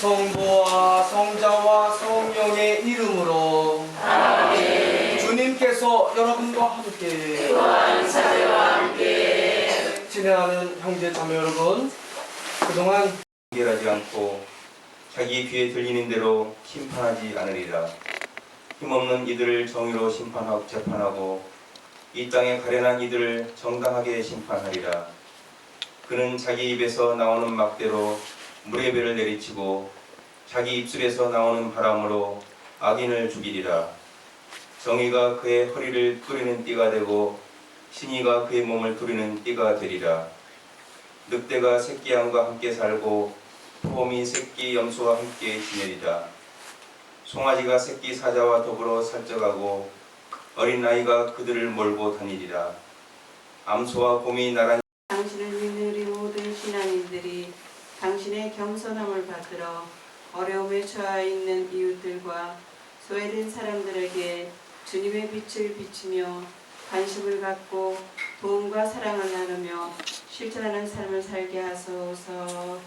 성부와 성자와 성령의 이름으로 주님께서 여러분과 함께 진행하는 형제 자매 여러분 그동안 경계하지 않고 자기 귀에 들리는 대로 심판하지 않으리라. 힘없는 이들을 정의로 심판하고 재판하고 이 땅에 가련한 이들을 정당하게 심판하리라. 그는 자기 입에서 나오는 막대로 물의 배를 내리치고 자기 입술에서 나오는 바람으로 악인을 죽이리라. 정의가 그의 허리를 뚫리는 띠가 되고 신의가 그의 몸을 뚫리는 띠가 되리라. 늑대가 새끼 양과 함께 살고 폼이 새끼 염소와 함께 지내리라. 송아지가 새끼 사자와 더불어 살쪄가고 어린 아이가 그들을 몰고 다니리라. 암소와 곰이 나란히 당신을 믿는 우리 모든 신앙인들이 당신의 겸손함을 받들어 어려움에 처해 있는 이웃들과 소외된 사람들에게 주님의 빛을 비추며 관심을 갖고 도움과 사랑을 나누며 실천하는 삶을 살게 하소서.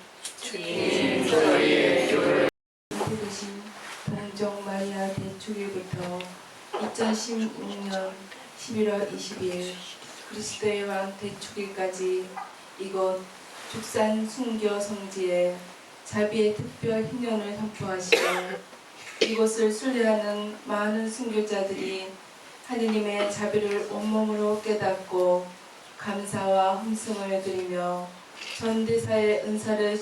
되신 동정 마리아 대축일부터 2016년 11월 20일 그리스도의 왕 대축일까지 이곳 죽산 순교 성지에 자비의 특별 희년을 선포하시고 이곳을 순례하는 많은 순교자들이 하느님의 자비를 온몸으로 깨닫고 감사와 hum승을 드리며 전대사의 은사를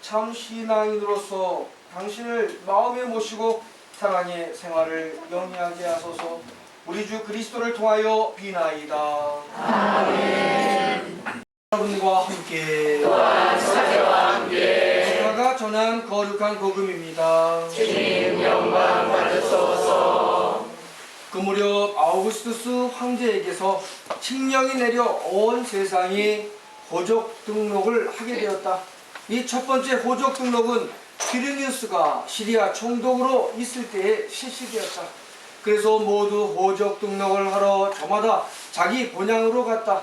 참 신앙인으로서 당신을 마음에 모시고 사랑의 생활을 영위하게 하소서. 우리 주 그리스도를 통하여 비나이다. 여러분과 함께. 제가 전한 거룩한 복음입니다. 그 무렵 아우구스투스 황제에게서 칙령이 내려 온 세상이 호적 등록을 하게 되었다. 이 첫 번째 호적 등록은 퀴르니우스가 시리아 총독으로 있을 때에 실시되었다. 그래서 모두 호적 등록을 하러 저마다 자기 본향으로 갔다.